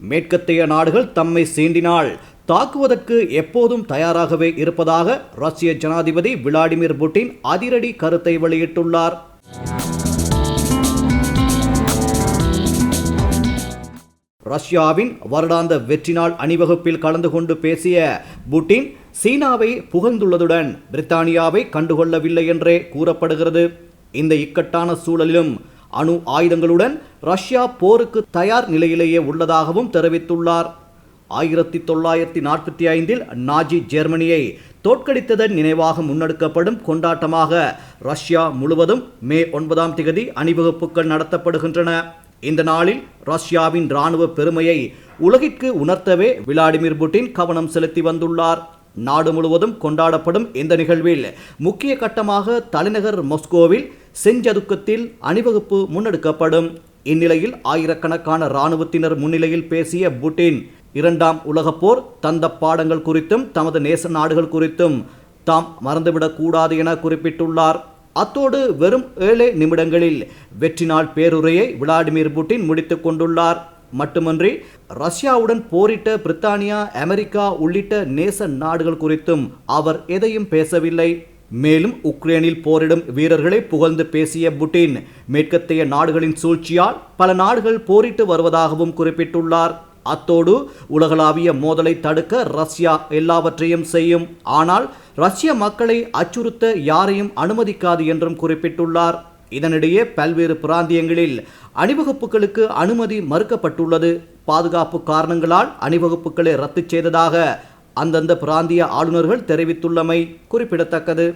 மேற்கத்தைய நாடுகள் தம்மை சீண்டினால் தாக்குவதற்கு எப்போதும் தயாராகவே இருப்பதாக ரஷ்ய ஜனாதிபதி விளாடிமிர் புட்டின் அதிரடி கருத்தை வெளியிட்டுள்ளார். ரஷ்யாவின் வருடாந்த வெற்றி நாள் அணிவகுப்பில் கலந்து கொண்டு பேசிய புட்டின் சீனாவை புகழ்ந்துள்ளதுடன் பிரித்தானியாவை கண்டுகொள்ளவில்லை என்றே கூறப்படுகிறது. இந்த இக்கட்டான சூழலிலும் அணு ஆயுதங்களுடன் ரஷ்யா போருக்கு தயார் நிலையிலேயே உள்ளதாகவும் தெரிவித்துள்ளார். ஆயிரத்தி தொள்ளாயிரத்தி நாற்பத்தி ஐந்தில் நாஜி ஜெர்மனியை தோற்கடித்ததன் நினைவாக முன்னெடுக்கப்படும் கொண்டாட்டமாக ரஷ்யா முழுவதும் மே ஒன்பதாம் திகதி அணிவகுப்புகள் நடத்தப்படுகின்றன. இந்த நாளில் ரஷ்யாவின் இராணுவ பெருமையை உலகிற்கு உணர்த்தவே விளாடிமிர் புட்டின் கவனம் செலுத்தி வந்துள்ளார். நாடு முழுவதும் கொண்டாடப்படும் இந்த நிகழ்வில் முக்கிய கட்டமாக தலைநகர் மொஸ்கோவில் செஞ்சதுக்கத்தில் அணிவகுப்பு முன்னெடுக்கப்படும். இந்நிலையில் ஆயிரக்கணக்கான இராணுவத்தினர் முன்னிலையில் பேசிய புட்டின் இரண்டாம் உலகப் போர் தந்த பாடங்கள் குறித்தும் தமது நேச நாடுகள் குறித்தும் தாம் மறந்துவிடக்கூடாது என குறிப்பிட்டுள்ளார். அத்தோடு வெறும் ஏழு நிமிடங்களில் வெற்றி நாள் பேருரையை விளாடிமிர் புட்டின் முடித்துக் கொண்டுள்ளார். மட்டுமன்றி ரஷ்யாவுடன் போரிட்ட பிரித்தானியா அமெரிக்கா உள்ளிட்ட நேச நாடுகள் குறித்தும் அவர் எதையும் பேசவில்லை. மேலும் உக்ரைனில் போரிடும் வீரர்களை புகழ்ந்து பேசிய புட்டின் மேற்கத்தைய நாடுகளின் சூழ்ச்சியால் பல நாடுகள் போரிட்டு வருவதாகவும் குறிப்பிட்டுள்ளார். அத்தோடு உலகளாவிய மோதலை தடுக்க ரஷ்யா எல்லாவற்றையும் செய்யும். ஆனால் ரஷ்ய மக்களை அச்சுறுத்த யாரையும் அனுமதிக்காது என்றும் குறிப்பிட்டுள்ளார். இதனிடையே பல்வேறு பிராந்தியங்களில் அணிவகுப்புகளுக்கு அனுமதி மறுக்கப்பட்டுள்ளது. பாதுகாப்பு காரணங்களால் அணிவகுப்புகளை ரத்து செய்ததாக அந்தந்த பிராந்திய ஆளுநர்கள் தெரிவித்துள்ளமை குறிப்பிடத்தக்கது.